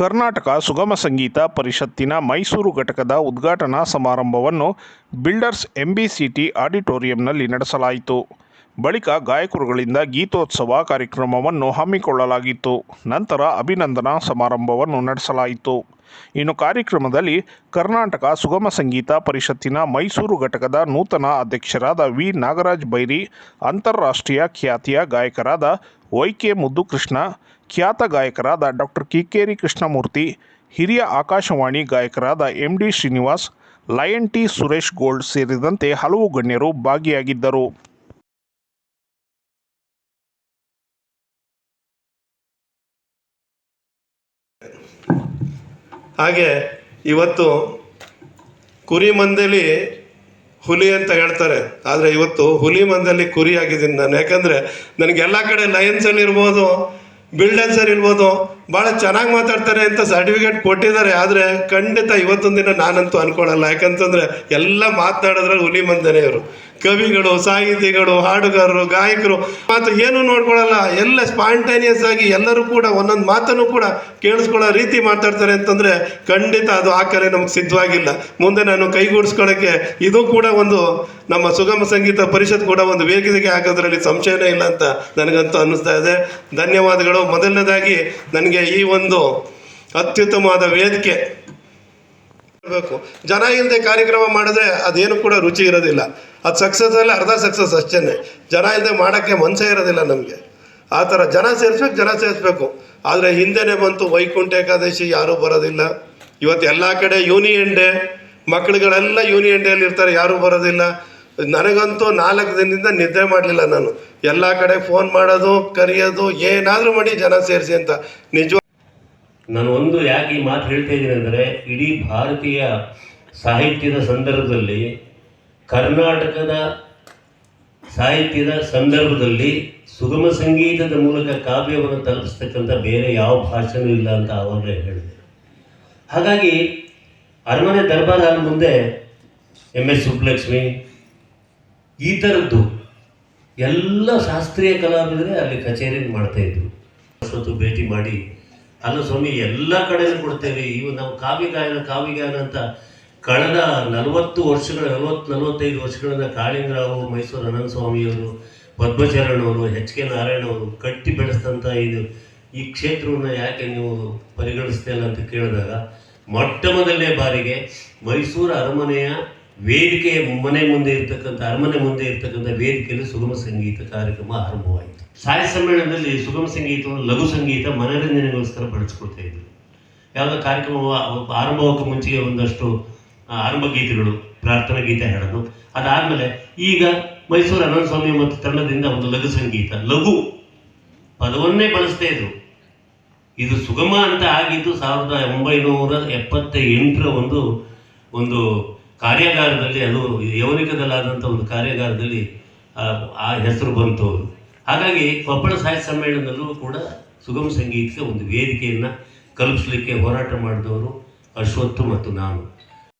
ಕರ್ನಾಟಕ ಸುಗಮ ಸಂಗೀತ ಪರಿಷತ್ತಿನ ಮೈಸೂರು ಘಟಕದ ಉದ್ಘಾಟನಾ ಸಮಾರಂಭವನ್ನು ಬಿಲ್ಡರ್ಸ್ ಎಂಬಿಸಿಟಿ ಆಡಿಟೋರಿಯಂನಲ್ಲಿ ನಡೆಸಲಾಯಿತು. ಬಳಿಕ ಗಾಯಕರುಗಳಿಂದ ಗೀತೋತ್ಸವ ಕಾರ್ಯಕ್ರಮವನ್ನು ಹಮ್ಮಿಕೊಳ್ಳಲಾಗಿತ್ತು. ನಂತರ ಅಭಿನಂದನಾ ಸಮಾರಂಭವನ್ನು ನಡೆಸಲಾಯಿತು. ಇನ್ನು ಕಾರ್ಯಕ್ರಮದಲ್ಲಿ ಕರ್ನಾಟಕ ಸುಗಮ ಸಂಗೀತ ಪರಿಷತ್ತಿನ ಮೈಸೂರು ಘಟಕದ ನೂತನ ಅಧ್ಯಕ್ಷರಾದ ವಿ ನಾಗರಾಜ್ ಬೈರಿ, ಅಂತಾರಾಷ್ಟ್ರೀಯ ಖ್ಯಾತಿಯ ಗಾಯಕರಾದ ವೈ ಕೆ ಮುದ್ದುಕೃಷ್ಣ, ಖ್ಯಾತ ಗಾಯಕರಾದ ಡಾಕ್ಟರ್ ಕಿಕ್ಕೇರಿ ಕೃಷ್ಣಮೂರ್ತಿ, ಹಿರಿಯ Akashvani ಗಾಯಕರಾದ M D Srinivas, lion T Suresh gold ಸೇರಿದಂತೆ ಹಲವು ಗಣ್ಯರು ಭಾಗಿಯಾಗಿದ್ದರು. ಹಾಗೆ ಇವತ್ತು ಕುರಿ ಮಂದೆಲಿ ಹುಲಿ ಅಂತ ಹೇಳ್ತಾರೆ. ಆದರೆ ಇವತ್ತು ಹುಲಿ ಮಂದಲ್ಲಿ ಕುರಿ ಆಗಿದ್ದೀನಿ ನಾನು. ಯಾಕಂದರೆ ನನಗೆ ಎಲ್ಲ ಕಡೆ ಲಯನ್ಸಲ್ಲಿ ಇರ್ಬೋದು ಬಿಲ್ಡನ್ಸಲ್ಲಿ ಇರ್ಬೋದು, ಭಾಳ ಚೆನ್ನಾಗಿ ಮಾತಾಡ್ತಾರೆ ಅಂತ ಸರ್ಟಿಫಿಕೇಟ್ ಕೊಟ್ಟಿದ್ದಾರೆ. ಆದರೆ ಖಂಡಿತ ಇವತ್ತೊಂದು ದಿನ ನಾನಂತೂ ಅನ್ಕೊಳ್ಳಲ್ಲ. ಯಾಕಂತಂದರೆ ಎಲ್ಲ ಮಾತನಾಡಿದ್ರಲ್ಲಿ ಹುಲಿ ಮಂದನೇ ಇವರು. ಕವಿಗಳು, ಸಾಹಿತಿಗಳು, ಹಾಡುಗಾರರು, ಗಾಯಕರು ಮಾತು ಏನೂ ನೋಡ್ಕೊಳ್ಳಲ್ಲ, ಎಲ್ಲ ಸ್ಪಾಂಟೇನಿಯಸ್ ಆಗಿ ಎಲ್ಲರೂ ಕೂಡ ಒಂದೊಂದು ಮಾತನ್ನು ಕೂಡ ಕೇಳಿಸ್ಕೊಳ್ಳೋ ರೀತಿ ಮಾತಾಡ್ತಾರೆ ಅಂತಂದರೆ ಖಂಡಿತ ಅದು ಆ ಕಲೆ ನಮ್ಗೆ ಸಿದ್ಧವಾಗಿಲ್ಲ. ಮುಂದೆ ನಾನು ಕೈಗೂಡಿಸ್ಕೊಳ್ಳೋಕ್ಕೆ ಇದು ಕೂಡ ಒಂದು ನಮ್ಮ ಸುಗಮ ಸಂಗೀತ ಪರಿಷತ್ ಕೂಡ ಒಂದು ವೇದಿಕೆಗೆ ಹಾಕೋದ್ರಲ್ಲಿ ಸಂಶಯನೇ ಇಲ್ಲ ಅಂತ ನನಗಂತೂ ಅನ್ನಿಸ್ತಾ ಇದೆ. ಧನ್ಯವಾದಗಳು. ಮೊದಲನೇದಾಗಿ ನನಗೆ ಈ ಒಂದು ಅತ್ಯುತ್ತಮವಾದ ವೇದಿಕೆ ಜನ ಇಲ್ಲದೆ ಕಾರ್ಯಕ್ರಮ ಮಾಡಿದ್ರೆ ಅದೇನು ಕೂಡ ರುಚಿ ಇರೋದಿಲ್ಲ. ಅದು ಸಕ್ಸಸ್ ಅಲ್ಲ ಅರ್ಧ ಸಕ್ಸಸ್ ಅಷ್ಟೇ ಜನ ಇಲ್ಲದೆ ಮಾಡೋಕ್ಕೆ ಮನಸ್ಸೇ ಇರೋದಿಲ್ಲ ನಮಗೆ. ಆ ಥರ ಜನ ಸೇರಿಸ್ಬೇಕು ಜನ ಸೇರಿಸ್ಬೇಕು. ಆದರೆ ಹಿಂದೆನೆ ಬಂತು ವೈಕುಂಠ ಏಕಾದಶಿ, ಯಾರೂ ಬರೋದಿಲ್ಲ. ಇವತ್ತು ಎಲ್ಲ ಕಡೆ ಯೂನಿಯನ್ ಡೇ. ಮಕ್ಕಳುಗಳೆಲ್ಲ ಯೂನಿಯನ್ ಡೇಲಿ ಇರ್ತಾರೆ, ಯಾರೂ ಬರೋದಿಲ್ಲ. ನನಗಂತೂ ನಾಲ್ಕು ದಿನದಿಂದ ನಿದ್ರೆ ಮಾಡಲಿಲ್ಲ ನಾನು. ಎಲ್ಲ ಕಡೆ ಫೋನ್ ಮಾಡೋದು, ಕರೆಯೋದು, ಏನಾದರೂ ಮಾಡಿ ಜನ ಸೇರಿಸಿ ಅಂತ. ನಿಜ ನಾನು ಒಂದು ಯಾಕೆ ಈ ಮಾತು ಹೇಳ್ತಾ ಇದ್ದೀನಿ ಅಂದರೆ, ಇಡೀ ಭಾರತೀಯ ಸಾಹಿತ್ಯದ ಸಂದರ್ಭದಲ್ಲಿ ಕರ್ನಾಟಕದ ಸಾಹಿತ್ಯದ ಸಂದರ್ಭದಲ್ಲಿ ಸುಗಮ ಸಂಗೀತದ ಮೂಲಕ ಕಾವ್ಯವನ್ನು ತಲುಪಿಸ್ತಕ್ಕಂಥ ಬೇರೆ ಯಾವ ಭಾಷೆನೂ ಇಲ್ಲ ಅಂತ ಆವಾಗಲೇ ಹೇಳಿದೆ ಹಾಗಾಗಿ ಅರಮನೆ ದರ್ಬಾರ್ ಮುಂದೆ ಎಂ ಎಸ್ ಸುಬ್ಬಲಕ್ಷ್ಮಿ ಈ ಥರದ್ದು ಎಲ್ಲ ಶಾಸ್ತ್ರೀಯ ಕಲಾವಿದರೆ ಅಲ್ಲಿ ಕಚೇರಿ ಮಾಡ್ತಾ ಇದ್ರು. ಅಷ್ಟೊತ್ತು ಭೇಟಿ ಮಾಡಿ, ಅಲ್ಲ ಸ್ವಾಮಿ, ಎಲ್ಲ ಕಡೆಯಲ್ಲಿ ಕೊಡ್ತೇವೆ, ಇವು ನಾವು ಕಾವ್ಯ ಗಾಯನ ಕಾವ್ಯ ಗಾಯನ ಅಂತ ಕಳೆದ ನಲವತ್ತು ವರ್ಷಗಳ, ನಲವತ್ತು, ನಲವತ್ತೈದು ವರ್ಷಗಳಿಂದ ಕಾಳಿಂಗರಾವು ಮೈಸೂರು ಅನಂತ ಸ್ವಾಮಿಯವರು ಪದ್ಮಚರಣವರು ಎಚ್ ಕೆ ನಾರಾಯಣ ಅವರು ಕಟ್ಟಿ ಬೆಳೆಸಿದಂಥ ಇದು ಈ ಕ್ಷೇತ್ರವನ್ನು ಯಾಕೆ ನೀವು ಪರಿಗಣಿಸ್ತಾ ಅಂತ ಕೇಳಿದಾಗ ಮೊಟ್ಟ ಮೊದಲನೇ ಬಾರಿಗೆ ಮೈಸೂರು ಅರಮನೆಯ ವೇದಿಕೆಯ ಮನೆ ಮುಂದೆ ಇರ್ತಕ್ಕಂಥ, ಅರಮನೆ ಮುಂದೆ ಇರ್ತಕ್ಕಂಥ ವೇದಿಕೆಯಲ್ಲಿ ಸುಗಮ ಸಂಗೀತ ಕಾರ್ಯಕ್ರಮ ಆರಂಭವಾಯಿತು. ಸಾಹಿತ್ಯ ಸಮ್ಮೇಳನದಲ್ಲಿ ಸುಗಮ ಸಂಗೀತವನ್ನು ಲಘು ಸಂಗೀತ ಮನರಂಜನೆಗೋಸ್ಕರ ಬಳಸ್ಕೊಳ್ತಾ ಇದ್ರು. ಯಾವುದೋ ಕಾರ್ಯಕ್ರಮ ಆರಂಭವಕ್ಕೂ ಮುಂಚೆಗೆ ಒಂದಷ್ಟು ಆರಂಭ ಗೀತೆಗಳು ಪ್ರಾರ್ಥನಾ ಗೀತೆ ಹಾಡೋದು ಅದಾದಮೇಲೆ ಈಗ ಮೈಸೂರು ಅನಂತಸ್ವಾಮಿ ಮತ್ತು ತಂಡದಿಂದ ಒಂದು ಲಘು ಸಂಗೀತ ಲಘು. ಪದವನ್ನೇ ಬಳಸ್ತಾ ಇದ್ರು. ಇದು ಸುಗಮ ಅಂತ ಆಗಿದ್ದು ಸಾವಿರದ ಒಂಬೈನೂರ ಎಪ್ಪತ್ತ ಎಂಟರ ಒಂದು ಒಂದು ಕಾರ್ಯಾಗಾರದಲ್ಲಿ ಅದು ಯೌನಿಕದಲ್ಲಾದಂಥ ಒಂದು ಕಾರ್ಯಾಗಾರದಲ್ಲಿ ಆ, ಹೆಸರು ಬಂತು ಅವರು. ಹಾಗಾಗಿ ಕೊಪ್ಪಳ ಸಾಹಿತ್ಯ ಸಮ್ಮೇಳನದಲ್ಲೂ ಕೂಡ ಸುಗಮ ಸಂಗೀತಕ್ಕೆ ಒಂದು ವೇದಿಕೆಯನ್ನು ಕಲ್ಪಿಸಲಿಕ್ಕೆ ಹೋರಾಟ ಮಾಡಿದವರು ಅಶ್ವತ್ಥು ಮತ್ತು ನಾನು.